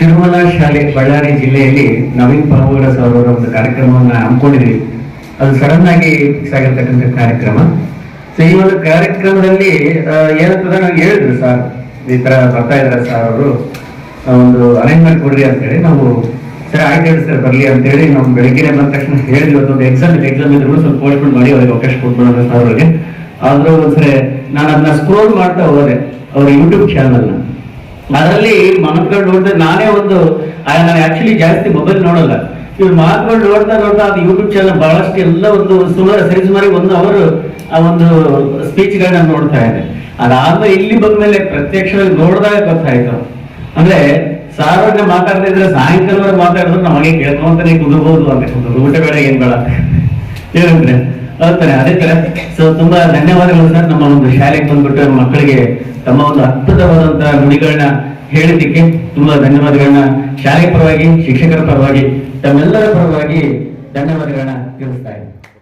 ತಿರುಮಲ, ಶಾಲೆ, ಬಳ್ಳಾರಿ ಜಿಲ್ಲೆಯಲ್ಲಿ ನವೀನ್ ಪಾವಗಡ ಸರ್ ಅವರ ಒಂದು ಕಾರ್ಯಕ್ರಮವನ್ನು ಹಮ್ಮಿಕೊಂಡಿದ್ವಿ ಅದು ಸಡನ್ ಆಗಿ ಫಿಕ್ಸ್ ಆಗಿರ್ತಕ್ಕಂಥ ಕಾರ್ಯಕ್ರಮ. ಸೊ ಈ ಒಂದು ಕಾರ್ಯಕ್ರಮದಲ್ಲಿ ಏನಂತಂದ್ರೆ ನಂಗೆ ಹೇಳಿದ್ರು ಸರ್ ಈ ತರ ಬರ್ತಾ ಇದ್ದಾರೆ ಸರ್ ಅವರು ಒಂದು ಅರೇಂಜ್ಮೆಂಟ್ ಕೊಡ್ರಿ ಅಂತ ಹೇಳಿ ನಾವು, ಸರ್, ಆಯ್ತು ಹೇಳಿ ಸರ್ ಬರ್ಲಿ ಅಂತ ಹೇಳಿ ನಾವು ಬೆಳಗ್ಗೆ ಬಂದ ತಕ್ಷಣ ಹೇಳಿದ್ವಿ ಅದೊಂದು ಎಕ್ಸಾಮ್ ಇದೆ ಎಕ್ಸಾಮ್ ಇದ್ರು ಸ್ವಲ್ಪ ಪೋಸ್ಟ್ಪೋನ್ ಮಾಡಿ, ಅವ್ರಿಗೆ ಅವಕಾಶ ಕೊಟ್ಬಿಡೋಣ ಸರ್ ಅವ್ರಿಗೆ. ಆದ್ರೂ ಒಂದ್ಸರಿ ನಾನು ಅದನ್ನ ಸ್ಕ್ರೋಲ್ ಮಾಡ್ತಾ ಹೋದೆ, ಅವ್ರ ಯೂಟ್ಯೂಬ್ ಚಾನಲ್ ಅದರಲ್ಲಿ ಮನಸ್ಗಳು ನೋಡಿದ್ರೆ ನಾನೇ ಒಂದು ನಾನು ಆಕ್ಚುಲಿ ಜಾಸ್ತಿ ಮೊಬೈಲ್ ನೋಡಲ್ಲ. ಇವ್ರು ಮಾತುಗಳು ನೋಡ್ತಾ ನೋಡ್ತಾ ಅದು ಯೂಟ್ಯೂಬ್ ಚಾನಲ್ ಬಹಳಷ್ಟು ಎಲ್ಲ ಒಂದು ಸುಮಾರು ಸರಿಸುಮಾರಿ ಒಂದು ಅವರು ಆ, ಒಂದು ಸ್ಪೀಚ್ಗಳನ್ನ ನೋಡ್ತಾ ಇದ್ದೆ. ಅದಾದ್ಮೇಲೆ ಇಲ್ಲಿ ಬಂದ್ಮೇಲೆ ಪ್ರತ್ಯಕ್ಷವಾಗಿ ನೋಡಿದಾಗ ಗೊತ್ತಾಯ್ತು. ಅಂದ್ರೆ ಸಾರ್ವಜನಿಕ ಮಾತಾಡ್ತಾ ಇದ್ರೆ ಸಾಯಂಕಾಲವರೆಗೆ ಮಾತಾಡೋದು ನಮಗೆ ಕೇಳ್ಕೊಂತಾನೆ ಕುದುರ್ಬೋದು ಅಂತ ಊಟ ಬೇಡ, ಏನ್ ಬೇಡ ಏನಂದ್ರೆ ಅದೇ ತರ ಸೊ ತುಂಬಾ ಧನ್ಯವಾದಗಳು ಸರ್. ನಮ್ಮ ಒಂದು ಶಾಲೆಗೆ ಬಂದ್ಬಿಟ್ಟು ಮಕ್ಕಳಿಗೆ ತಮ್ಮ ಒಂದು ಅದ್ಭುತವಾದಂತಹ ನುಡಿಗಳನ್ನ ಹೇಳಿದ್ದಕ್ಕೆ ತುಂಬಾ ಧನ್ಯವಾದಗಳನ್ನ. ಶಾಲೆ ಪರವಾಗಿ, ಶಿಕ್ಷಕರ ಪರವಾಗಿ, ತಮ್ಮೆಲ್ಲರ ಪರವಾಗಿ ಧನ್ಯವಾದಗಳನ್ನ ತಿಳಿಸ್ತಾ ಇದ್ದೀನಿ.